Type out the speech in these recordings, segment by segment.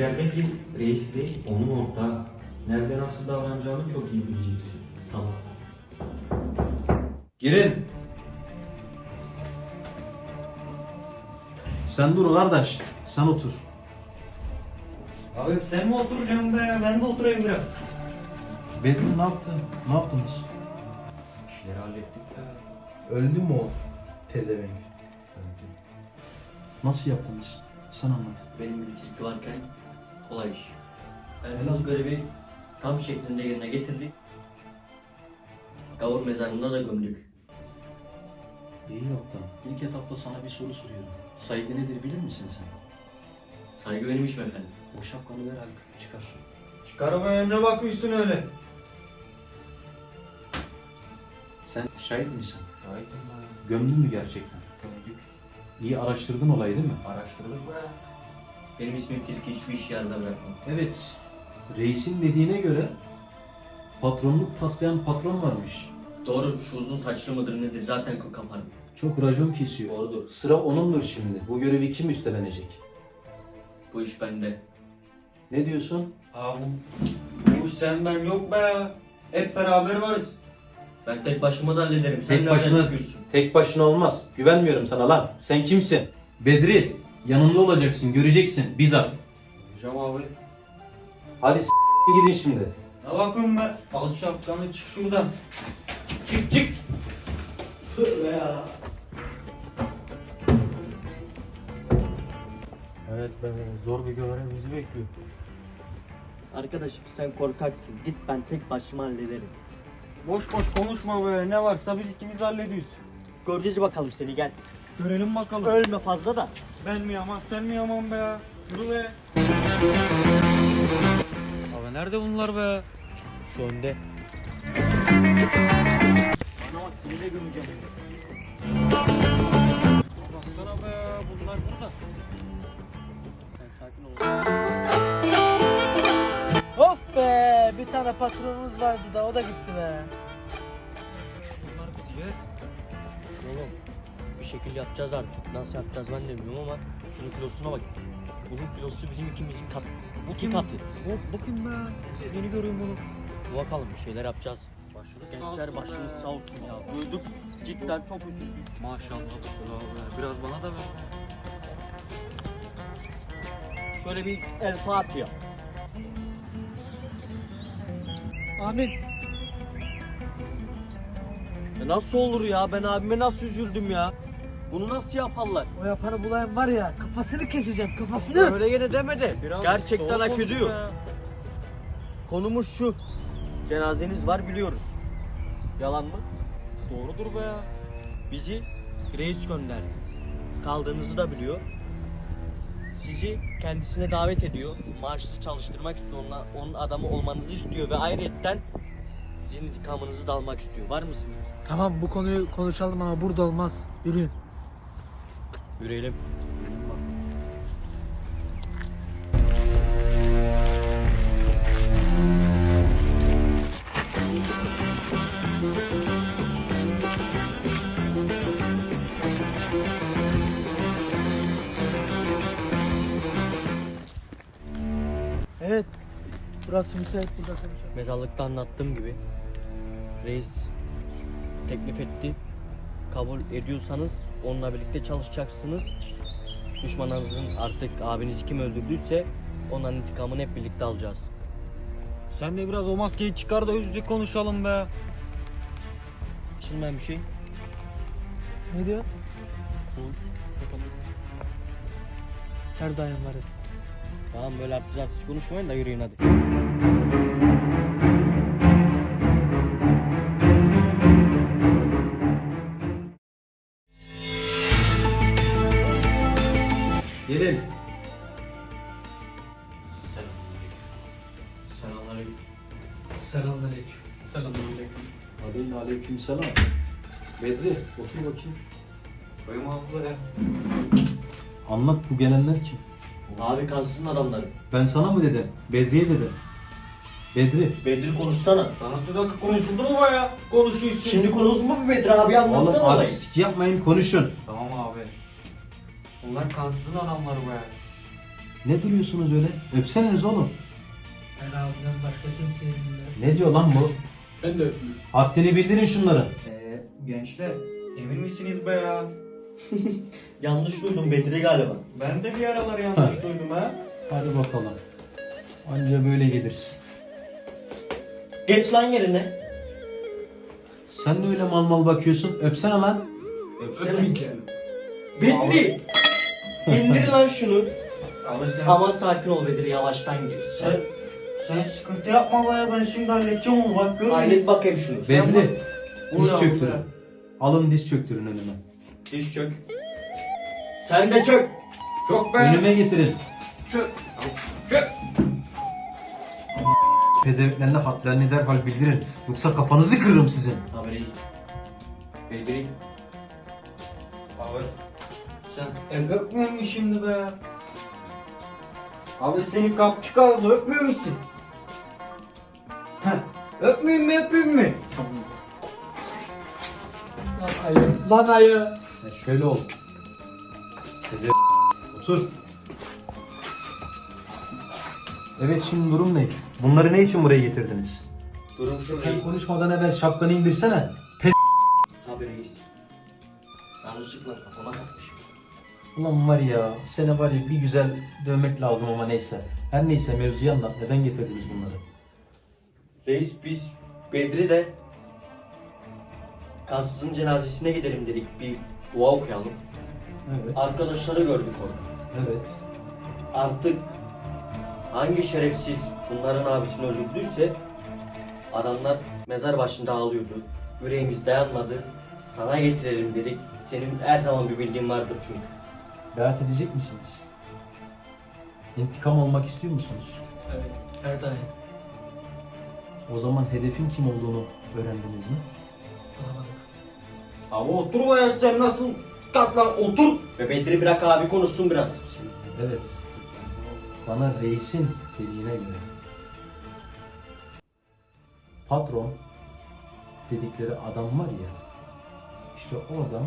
İçerideki reis değil, onun ortağı. Nerede nasıl davranacağını çok iyi bileceksin. Tamam. Girin. Sen dur kardeş. Sen otur. Abi sen mi oturacaksın be ya? Ben de oturayım biraz. Bedri ne yaptı? Ne yaptınız? İşleri hallettik de. Öldü mü o pezevenk? Nasıl yaptınız? Sen anlat. Benim bir tilki varken kolay iş. Helal. Elmas görevi tam şeklinde yerine getirdik. Gavur mezarında da gömdük. İyi yaptın. İlk etapta sana bir soru soruyorum. Saygı nedir bilir misin sen? Saygı benim işim efendim. O şapkanı ver abi. Çıkar. Çıkar be ne bakıyorsun öyle? Sen şahit misin? Şahidim ben. Gömdün mü gerçekten? Gömdük. İyi araştırdın olayı değil mi? Araştırdık be. Benim ismim tilki hiçbir iş yarıda bırakmam. Evet. Reisin dediğine göre patronluk taslayan patron varmış. Doğru şu uzun saçlı mıdır nedir zaten kıl kaparım. Çok racon kesiyor. Doğrudur. Sıra onundur şimdi. Bu görevi kim üstlenecek? Bu iş bende. Ne diyorsun? Abi bu sen ben yok be ya. Hep beraber varız. Ben tek başıma da hallederim. Sen Tek nereden başına- çıkıyorsun? Tek başına olmaz. Güvenmiyorum sana lan. Sen kimsin? Bedri, yanında olacaksın, göreceksin bizzat. Hocam abi. Hadi s- gidin şimdi. Ne bakıyorsun be? Al şapkanı çık şuradan. Çık çık. Tövbe ya. Evet be zor bir görev bizi bekliyor. Arkadaşım sen korkaksın. Git ben tek başıma hallederim. Boş boş konuşma be. Ne varsa biz ikimiz hallediyoruz. Göreceğiz bakalım seni gel. Görelim bakalım. Ölme fazla da. Ben mi yaman sen mi yaman be? Yürü be. Abi nerede bunlar be? Şu önde. Bana bak seni de gömeceğim. Baksana be bunlar burada. Sen sakin ol. Of be! Bir tane patronumuz vardı da o da gitti be. Şekil yapacağız artık. Nasıl yapacağız ben de bilmiyorum ama şunun kilosuna bak. Bunun kilosu bizim ikimizin kat. Bu iki katı. Oh bakayım be. Yeni görüyorum bunu. Bakalım bir şeyler yapacağız. Başınız Gençler başınız sağ olsun ya. Duyduk cidden çok üzüldük. Maşallah. Bravo. Biraz bana da ver. Şöyle bir el Fatiha. Amin. Ya nasıl olur ya? Ben abime nasıl üzüldüm ya? Bunu nasıl yaparlar? O yapanı bulayan var ya kafasını keseceğim kafasını. Öyle yine demedi. Biraz Gerçekten hak ediyor. be. Konumuz şu. Cenazeniz var biliyoruz. Yalan mı? Doğrudur be ya. Bizi reis gönderdi. Kaldığınızı da biliyor. Sizi kendisine davet ediyor. Maaşlı çalıştırmak istiyor. Onunla, onun adamı olmanızı istiyor ve ayrıyetten sizin intikamınızı da almak istiyor. Var mısınız? Tamam bu konuyu konuşalım ama burada olmaz. Yürüyün. Yürüyelim. Evet. Burası müsait burada konuşalım. Mezarlıkta anlattığım gibi reis teklif etti. Kabul ediyorsanız onunla birlikte çalışacaksınız. Düşmanınızın artık abinizi kim öldürdüyse onların intikamını hep birlikte alacağız. Sen de biraz o maskeyi çıkar da yüzlük konuşalım be. Açılmayan bir şey. Ne diyor? Her daim varız. Tamam böyle artist artist konuşmayın da yürüyün hadi. Selam. Bedri, otur bakayım. Koyum altı be. Anlat bu gelenler kim? Abi kansızın adamları. Ben sana mı dedim? Bedri'ye dedim. Bedri. Bedir konuşsana. Sana dakika konuşuldu mu be ya? Konuşuyorsun. Şimdi konumuz mu Bedir abi Oğlum anlatsana olayı. artistik yapmayın konuşun. Tamam abi. Bunlar kansızın adamları be. Ne duruyorsunuz öyle? Öpseniz oğlum. Ben abimden başka kimseyi bilmiyorum. Ne diyor lan bu? Ben de öpmüyorum. Haddini bildirin şunları. Ee, gençler emin misiniz be ya? Yanlış duydum Bedri galiba. Ben de bir aralar yanlış duydum ha. Hadi bakalım. Anca böyle gelirsin. Geç lan yerine. Sen de öyle mal mal bakıyorsun. Öpsene lan. Öpsene. Öpmeyin kendini. Bedri. İndir lan şunu. Ama sen, Ama sakin ol Bedri yavaştan gir. sen, sen sıkıntı yapma be ya ben şimdi halledeceğim onu bak görüyor Hallet bakayım şunu. Bedri. bak. Diz Uğra, çöktürün. uğra. Alın diz çöktürün önüme. Diz çök. Sen de çök. Çok be. Önüme getirin. Çök. Çök. Pezevenklerine hadlerini derhal bildirin. Yoksa kafanızı kırırım sizin. Abi reis. Bedri. Abi sen el öpmüyor musun şimdi be? Abi seni kapçı kaldı öpmüyor musun? Öpmeyeyim mi öpeyim mi? Lan ayı. Lan ayı. Ya şöyle ol. Peze... Otur. Evet şimdi durum ne? Bunları ne için buraya getirdiniz? Durum şu Sen reis. konuşmadan evvel şapkanı indirsene. Abi reis. Yanlışlıkla kafama takmışım. Ulan var ya, seni var ya bir güzel dövmek lazım ama neyse. Her neyse mevzuyu anlat. Neden getirdiniz bunları? Reis biz Bedri de kansızın cenazesine gidelim dedik. Bir dua okuyalım. Evet. Arkadaşları gördük orada. Evet. Artık hangi şerefsiz bunların abisini öldürdüyse adamlar mezar başında ağlıyordu. Yüreğimiz dayanmadı. Sana getirelim dedik. Senin her zaman bir bildiğin vardır çünkü. Beyat edecek misiniz? İntikam almak istiyor musunuz? Evet. Her daim. O zaman hedefin kim olduğunu öğrendiniz mi? Ama otur be ya sen nasıl kalk lan otur. Ve Bedri bırak abi konuşsun biraz. Evet. Bana reisin dediğine göre. Patron dedikleri adam var ya. İşte o adam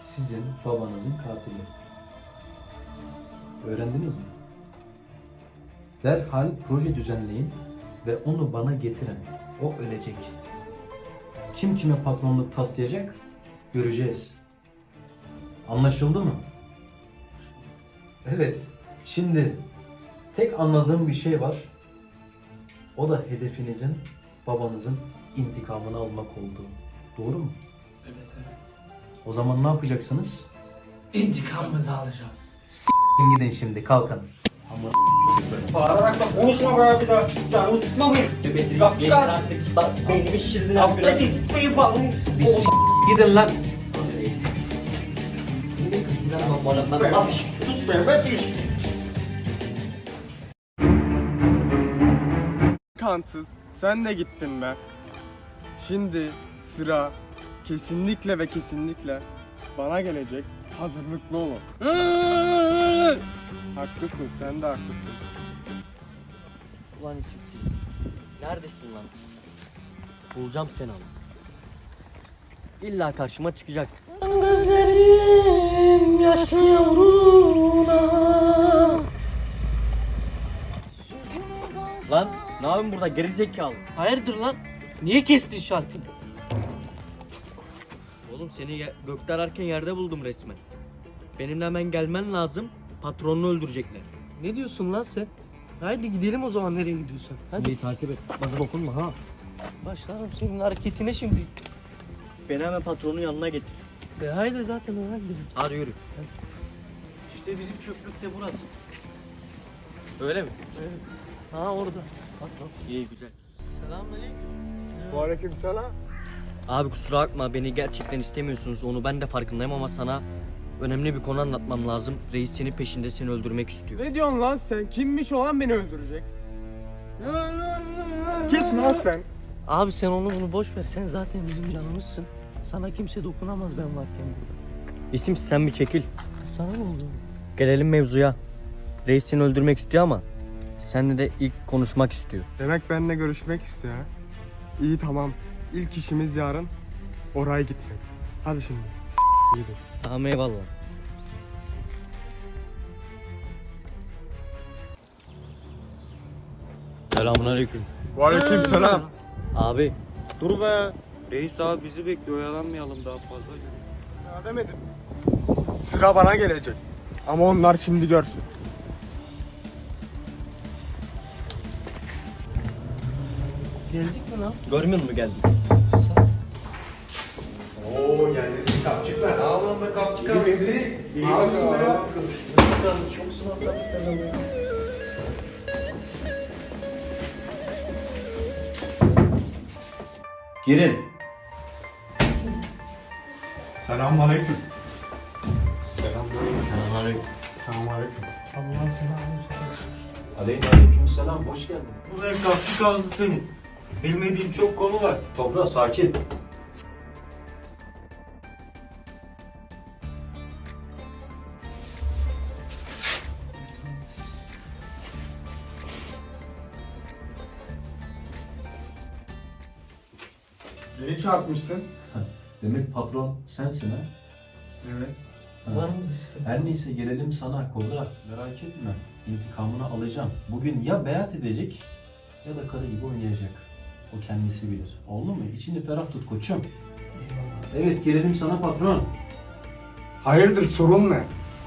sizin babanızın katili. Öğrendiniz mi? Derhal proje düzenleyin ve onu bana getirin. O ölecek. Kim kime patronluk taslayacak göreceğiz. Anlaşıldı mı? Evet. Şimdi tek anladığım bir şey var. O da hedefinizin babanızın intikamını almak olduğu. Doğru mu? Evet evet. O zaman ne yapacaksınız? İntikamımızı alacağız. Gidin şimdi kalkın. Ama Bağırarak da konuşma be bir daha. Canımı sıkma benim. Ve Bedri Kalk yeter çıkar. artık. Bak beynimi şirin biraz. Affet tutmayı bak. bir s- gidin lan. Bana bana bak. Sus be be düş. Kansız sen de gittin be. Şimdi sıra kesinlikle ve kesinlikle bana gelecek. Hazırlıklı olun. haklısın sen de haklısın. Ulan isimsiz. Neredesin lan? Bulacağım seni ama. İlla karşıma çıkacaksın. Gözlerim yaşlı yavruna. Lan ne yapıyorsun burada gerizekalı? Hayırdır lan? Niye kestin şarkıyı? Oğlum seni ye- gökte ararken yerde buldum resmen. Benimle hemen gelmen lazım. Patronunu öldürecekler. Ne diyorsun lan sen? Haydi gidelim o zaman nereye gidiyorsan. Hadi. Beni takip et. Bana dokunma ha. Başlarım senin hareketine şimdi. Beni hemen patronun yanına getir. E haydi zaten ona gidelim. Hadi yürü. İşte bizim çöplük de burası. Öyle mi? Evet. Ha orada. Bak bak. İyi güzel. Selamünaleyküm. Bu aleyküm selam. Abi kusura bakma beni gerçekten istemiyorsunuz. Onu ben de farkındayım ama sana önemli bir konu anlatmam lazım. Reis senin peşinde seni öldürmek istiyor. Ne diyorsun lan sen? Kimmiş olan beni öldürecek? Kes lan sen. Abi sen onu bunu boş ver. Sen zaten bizim canımızsın. Sana kimse dokunamaz ben varken burada. İsim sen bir çekil. Sana ne oldu? Gelelim mevzuya. Reis seni öldürmek istiyor ama seninle de ilk konuşmak istiyor. Demek benimle görüşmek istiyor ha? İyi tamam. İlk işimiz yarın oraya gitmek. Hadi şimdi. İyiydi. Tamam eyvallah. Selamünaleyküm. Aleyküm selam. Abi. Dur be. Reis abi bizi bekliyor. Oyalanmayalım daha fazla. Sana demedim. Sıra bana gelecek. Ama onlar şimdi görsün. Geldik mi lan? Görmüyor mu geldik? Oo geldi kapçıklar. Tamam be kapçı İyi misin? İyi misin be? Çok sıvazladık Girin. Selamun aleyküm. Selamünaleyküm. Selamun aleyküm. Allah selamını Aleyküm selam. Hoş geldin. Bu kapçı kazdı seni. Bilmediğim çok konu var. Toprağa sakin. Çarpmışsın. Demek patron sensin ha? Evet. Ha. Var mı bir sıkıntı? Her neyse gelelim sana Kobra. Merak etme. İntikamını alacağım. Bugün ya beyat edecek ya da karı gibi oynayacak. O kendisi bilir. Oldu mu? İçini ferah tut koçum. Eyvallah. Evet gelelim sana patron. Hayırdır sorun ne?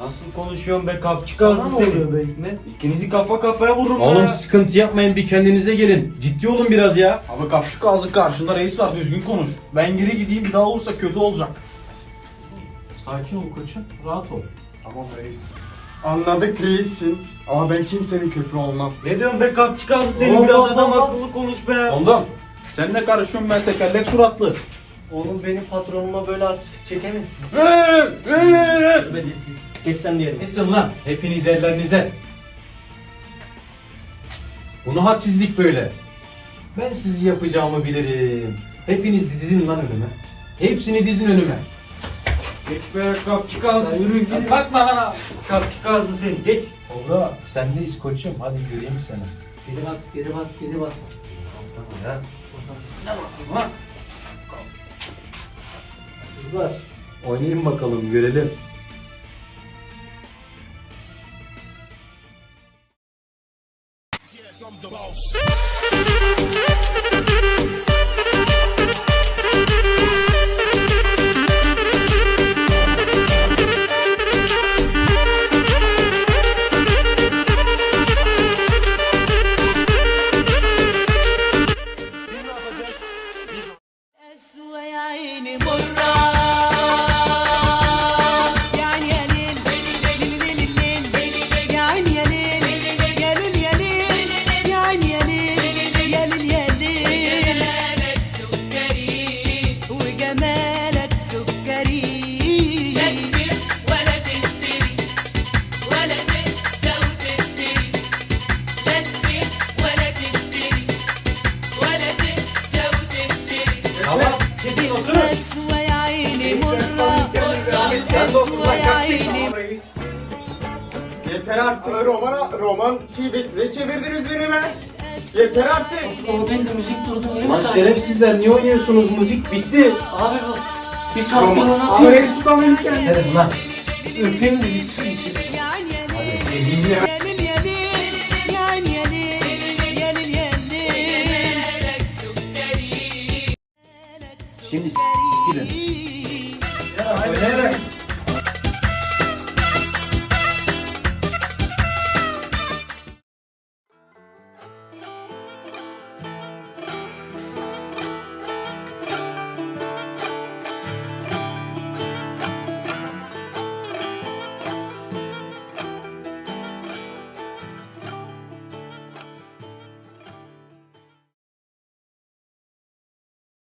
Nasıl konuşuyorsun be kapçı Sana kazdı mı seni. oluyor be Hikmet? İkinizi kafa kafaya vururum. Oğlum sıkıntı yapmayın bir kendinize gelin. Ciddi olun biraz ya. Abi kapşuk kazdık karşında reis var düzgün konuş. Ben geri gideyim bir daha olursa kötü olacak. Sakin ol koçum. Rahat ol. Tamam reis. Anladık reissin ama ben kimsenin köpeği olmam. Ne diyorsun be kapçı kazdı seni. Oğlum, Biraz adam akıllı konuş be. Ondan. Sen ne karışıyorsun ben tekerlek suratlı. Oğlum benim patronuma böyle artistik çekemezsin. Öbedesiz. Geç sen diyelim. Kesin lan. Hepiniz ellerinize. Bunu hadsizlik böyle. Ben sizi yapacağımı bilirim. Hepiniz dizin lan önüme. Hepsini dizin önüme. Geç be kapçı kazdı. Yürü gidin. Bakma lan. Kapçı kazdı seni. Geç. Kobra sendeyiz koçum. Hadi göreyim seni. Geri bas, geri bas, geri bas. Ya. Lan. Kızlar oynayın bakalım görelim. I'm the boss. Yeter artık. Roman, roman şivesine çevirdiniz beni be. Yeter artık. Baba ben de müzik durdu değil şerefsizler niye oynuyorsunuz? Müzik bitti. Abi bu. Biz kalktık Roman. Abi Arayı tutamayız kendini. Lan. Öpeyim de gitsin. Hadi. Elini Şimdi s*** gidin. Ya, oynayarak.